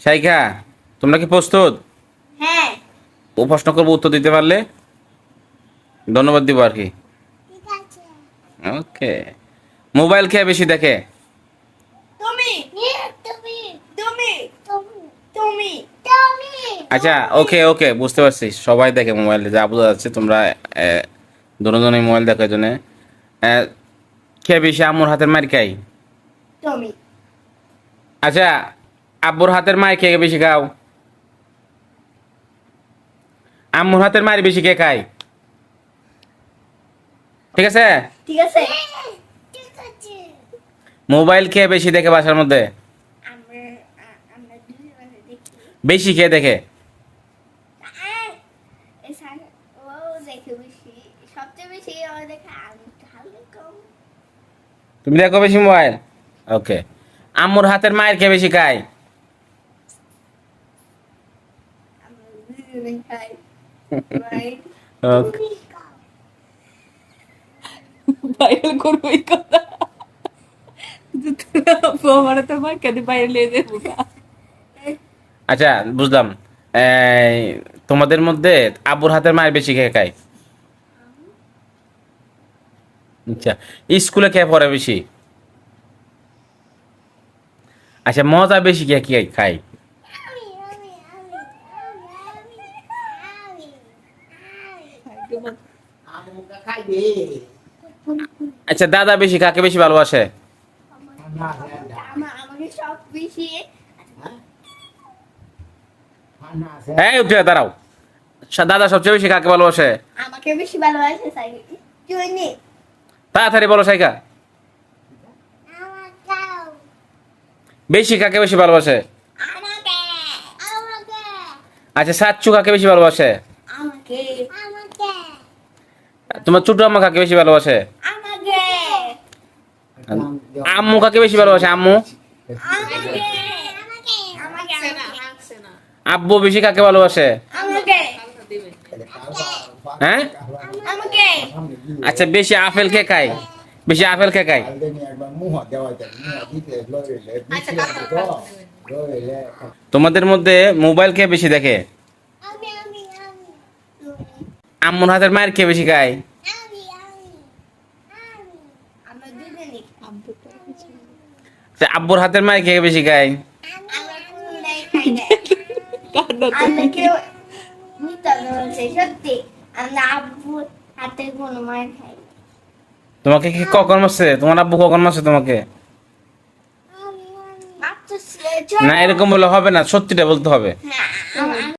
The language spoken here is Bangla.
সাইকা তোমরা কি প্রস্তুত? হ্যাঁ। ও প্রশ্ন করব উত্তর দিতে পারলে? ধন্যবাদ দিব আর কি। ওকে। মোবাইল খেয়ে বেশি দেখে। তুমি? তুমি? তুমি? তুমি? তুমি? আচ্ছা ওকে ওকে বুঝতে পারছি। সবাই দেখে মোবাইল যা বোঝা যাচ্ছে তোমরা দুজনে মোবাইল দেখার জন্য খেয়ে বেশি আম্মুর হাতের মার খাই। তুমি? আচ্ছা আব্বুর হাতের মার খেয়ে বেশি খাও। আম্মুর হাতের মায়ের বেশি কে খায়? ঠিক আছে? ঠিক আছে। মোবাইল খেয়ে বেশি দেখে বাসার মধ্যে? বেশি খেয়ে দেখে? তুমি দেখো বেশি মোবাইল? ওকে। আম্মুর হাতের মায়ের খেয়ে বেশি খায়? যাব আচ্ছা বুঝলাম। তোমাদের মধ্যে আব্বুর হাতের মায়ের বেশি খেয়ে খায়। আচ্ছা স্কুলে খেয়ে পড়ে বেশি। আচ্ছা মজা বেশি কে কি আচ্ছা দাদা বেশি কাকে বেশি ভালোবাসে? হ্যাঁ উঠে দাঁড়াও। দাদা সবচেয়ে বেশি কাকে ভালোবাসে? আমাকে বেশি ভালোবাসে তাড়াতাড়ি বলো সাইকা। বেশি কাকে বেশি ভালোবাসে? আচ্ছা সাচ্চু কাকে বেশি ভালোবাসে? আমাকে। তোমার ছোট আম্মা কাকে বেশি ভালোবাসে? আমাকে। আম্মু কাকে বেশি ভালোবাসে আম্মু? আব্বু বেশি কাকে ভালোবাসে? হ্যাঁ? আচ্ছা বেশি আপেল কে খায়? বেশি আপেল কে খায়? তোমাদের মধ্যে মোবাইল কে বেশি দেখে? আম্মুর হাতের মায়ের কে বেশি খায়। আব্বুর হাতের মায়ের কে বেশি খায়। তোমাকে কি কখন মারছে? তোমার আব্বু কখন মারছে তোমাকে? না এরকম বলে হবে না সত্যিটা বলতে হবে। হ্যাঁ,